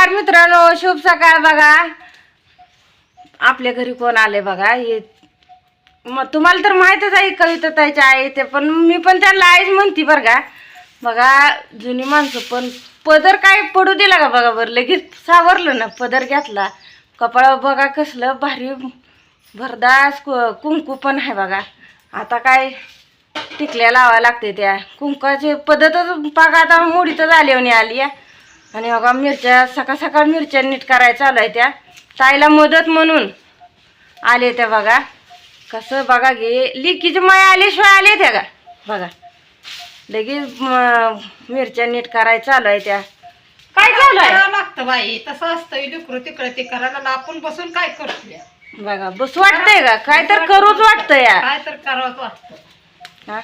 नमस्कार मित्रांनो शुभ सकाळ बघा. आपल्या घरी कोण आले बघा? हे मग तुम्हाला तर माहीतच आहे कविता ताईच्या आई ते पण मी पण त्यांना आईच म्हणते बरं का. बघा जुनी माणसं पण पदर काय पडू दिला का बघा बरं? लगेच सावरलं ना पदर घेतला. कपाळावर बघा कसलं भारी भरदास कुंकू पण आहे बघा. आता काय टिकल्या लावा लागते त्या. कुंकाचे पद्धतच बघा आता मोडीतच आली आली आहे आणि बघा मिरच्या सकाळ सकाळ मिरच्या नीट करायला चालू आहे त्या. ताईला मदत म्हणून आले त्या बघा. कसं बघा गे लिकीची माय आल्याशिवाय आले त्या का? बघा. लगेच मिरच्या नीट करायला चालू आहे त्या. काय चालू करावं लागतं बाई? तसं असतं लेकरू तिकडे ते करायला. आपण बसून काय करतो बघा बस वाटतंय का? काय तर करूच वाटतं या. काय तर करावंच वाटतं. हा?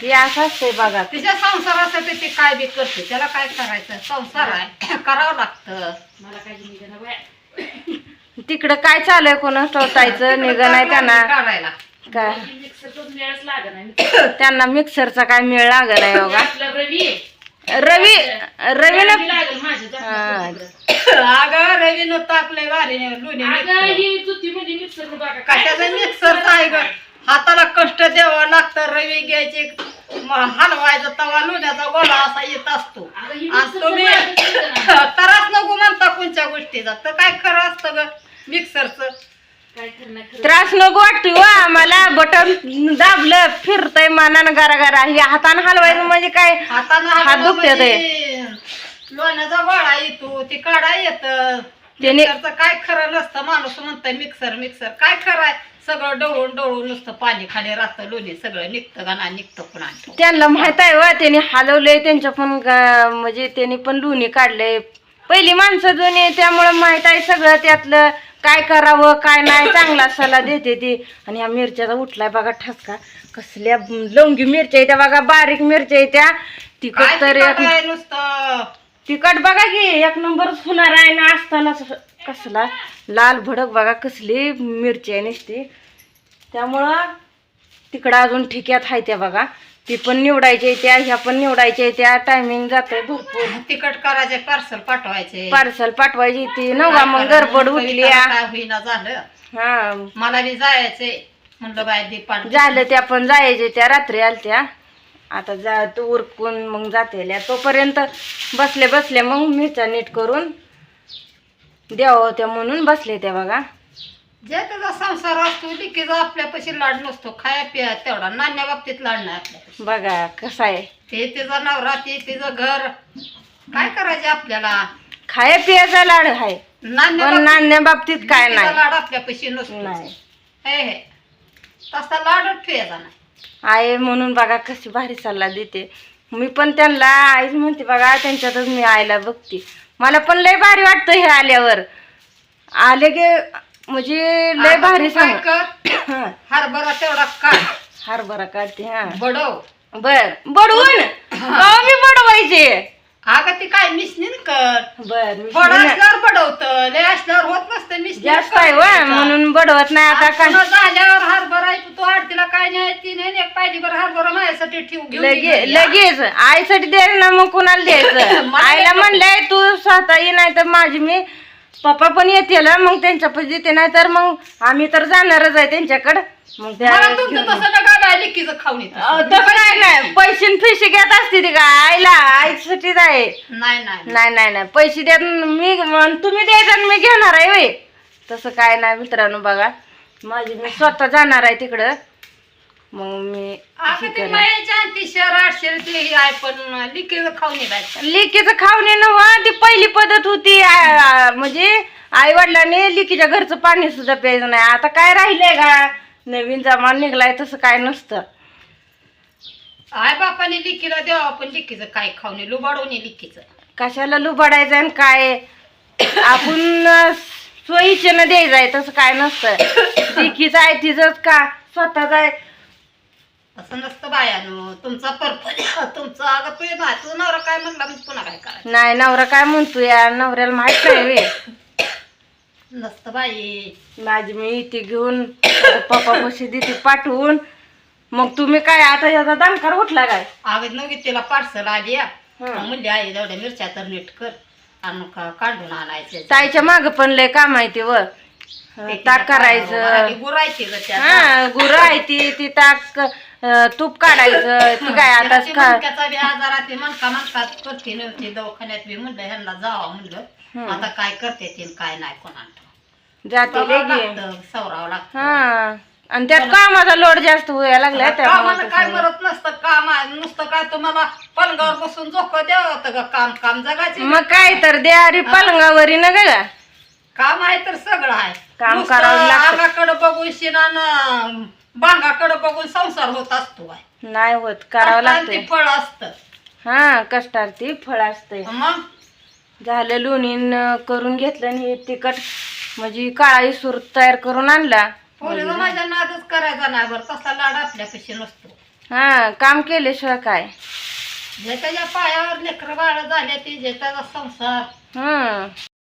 हे असं असतंय बघा. तिच्या संसारासाठी ते काय बी करते त्याला काय करायचं? संसार आहे. करावं लागतं. तिकडं काय चालू आहे कोणा? टोचायचं निघा नाही त्यांना. काढायला. काय? त्यांना मिक्सरचा काय मिळ लागल आहे बघा. रवी. रवीनं हा. अगं रवीनं टाकलंय वारीने लोणी कशाचं मिक्सरचं आहे ग? हाताला कष्ट द्यावं लागतं रवी घ्यायचे. हलवायचा तवा लोण्याचा गोळा असा येत असतो. आणि तुम्ही त्रास नको म्हणता कोणत्या गोष्टीचा. तर काय खरं असतं ग मिक्सरचं? त्रास नको वा आम्हाला. बटन दाबलं फिरतय मानानं गारा गारा हे हातानं हलवायचं म्हणजे काय? हातानं हात दुखत्यात म्हणजे लोण्याचा गोळा येतो ते काढा येत. त्याने- मिक्सरचं काय खरं नसतं माणूस म्हणतंय मिक्सर मिक्सर. काय खरं आहे? सगळं डवळून डवळून नुसतं पाणी खाली राहतं लोणी सगळं निघतं का नाही निघतं पुन्हा त्यांना माहीत आहे वा त्यांनी हलवलंय त्यांच्या पण गा- म्हणजे त्यांनी पण लोणी काढलंय. पहिली माणसं जुनी त्यामुळे माहीत आहे सगळं त्यातलं काय करावं काय नाही चांगला सल्ला देते ती. आणि ह्या मिरच्याचा उठलाय बघा ठसका कसल्या लवंगी मिरच्या आहेत त्या बघा बारीक मिरच्या आहेत त्या काय तिखट तर तिखट एक आहे नुसतं? तिखट बघा की एक नंबरच होणार आहे ना असताना कसला लाल भडक बघा कसली मिरची आहे नुसती. त्यामुळं तिकडं अजून ठिक्यात आहे त्या बघा. ती पण निवडायची त्या ह्या पण निवडायच्या त्या. टायमिंग जातोय भरपूर. तिखट करायचे पार्सल पाठवायचे. पार्सल पाठवायची ती. नव्हा मग गडबड उठली होईना झालं. हा. मला बी जायचंय. म्हणलं बाय झालं त्या पण जायचे त्या रात्री आलत्या. आता जा तू उरकून मग जातेल्या तोपर्यंत बसले बसले मग मिरच्या नीट करून द्यावं होत्या म्हणून बसले त्या बघा. जे त्याचा संसार असतो लिकीचा आपल्यापाशी लाड नसतो. खाया पिया तेवढा नाण्या बाबतीत लाड नाही आपल्यापाशी. बघा कसं आहे. ते तिचा नवरा ते तिचं घर. काय करायचे आपल्याला? खाया पियाचा लाड आहे. नाण्या पण बाबतीत नाण्या बाबतीत काय लिकीचा नाही. लाड आपल्यापाशी नसतो. नाही. हे हे. तसा लाडच ठेवायचा नाही. आहे म्हणून बघा कशी भारी सल्ला देते. मी पण त्यांना आईच म्हणते बघा त्यांच्यातच मी आईला बघते. मला पण लय भारी वाटतं हे आल्यावर. आले की म्हणजे लय भारी सांग. कर? हरभरा तेवढा काढ. हरभरा काढते हा. बडव. बर. बडवून? का मी बडवायचे. अगं ती काय मिशनीन कर. बर. असल्यावर बडवत लय असल्यावर होत नसतं मिशनीन जास्त आहे वा म्हणून बडवत नाही आता काय. झाल्यावर हरभरा तू आरतीला काय नाही ती नाही एक पाहिजे बरं हरभरा माझ्यासाठी ठेव लगे? लगेच आईसाठी द्यायला ना मग कुणाला द्यायचं. आईला. म्हणलंय तू स्वतः ये नाही तर माझी मी पप्पा पण येतील मग त्यांच्या पैसे देते नाही तर मग आम्ही तर जाणारच आहे त्यांच्याकडं. मग त्या मला तुमचं तसं नका काय लिकीचं खाऊन येतं. अहो, तसं नाही नाही. पैसे फिशे घेत असते ती का आईला आईसाठीच आहे. नाही नाही नाही. नाही नाही पैसे देत मी तुम्ही द्यायचं आणि मी घेणार आहे वे तसं काय नाही मित्रांनो बघा. माझी मी स्वतः जाणार आहे तिकडं. मग मी अगं ती करेन. मायाच्या आणि ती शहर आठशे ते हे आहे पण लिकीचं खाऊन येतात लिकीचं खावणे नव ती पहिली पद्धत होती आ- आ- म्हणजे आई वडिलांनी लिकीच्या घरचं पाणी सुद्धा प्यायचं नाही. आता काय राहिलंय का? नवीन जमान निघलाय तसं काय नसतं. आई बापाने लिकीला द्यावं आपण लिकीचं काय खाऊन ये, लुबाडून लिकीचं कशाला लुबाडायचं आणि काय? आपण अं, सोयीचं द्यायचं आहे तसं काय नसतं. लिकीचं आहे तिचंच का? स्वतःच आहे. असं नसतं बायानो तुमचा परपंच तुमचा अगं तू ना तू नवरा काय म्हणला म्हणजे पुन्हा काय करायचं? नाही नवरा काय म्हणतो या नवऱ्याला माहीत नाही वे नसतं बाई. माझी मी इथे घेऊन पप्पा पैसे देते पाठवून. मग तुम्ही काय आता याचा दणकार उठला काय? अगं नवगी तिला पार्सल आली या. हं. म्हणली आई एवढ्या मिरच्या तर नीट कर आणि का- काढून आणायचे. ताईच्या माग पण लय काम आहे ते व. ताक करायचं. गुरायची हा गुरं आहे ती ती ताक तूप काढायचं ती काय आताच ती खा मणक्याचा बी आजारात ती मणका मणकात करते नव्हती दवाखान्यात बी म्हणलं ह्यांना जावा म्हणलं. आता काय करते ते काय नाही कोणाला जाते सवरावं लागतं. हा. आणि त्यात कामाचा लोड जास्त व्हायला लागलाय काय त्यामुळे मरत नसतं काम आहे नुसतं काय तुम्हाला पलंगावर बसून झोक द्यावं होतं का? काम काम जगायचे मग काय तर द्यारी पलंगावरी ना ग काम आहे तर सगळं आहे. काम नुसतं करावं लागतं. अंगाकडे बघून शिनान बांगाकडे बघून संसार होत असतो नाही होत करावं लागतंय. ते फळ असतं. हा कष्टार्थी फळ असतंय. मग? झालं लोणीन करून घेतलं आणि हे तिखट म्हणजे काळा इसूर तयार करून आणला. पोरीला माझ्या नादच करायचा नाही बरं तसा लाड आपल्यापाशी नसतो. हा काम केल्याशिवाय काय? जे त्याच्या पायावर लेकरं बाळ झाले ते जे त्याचा संसार. हं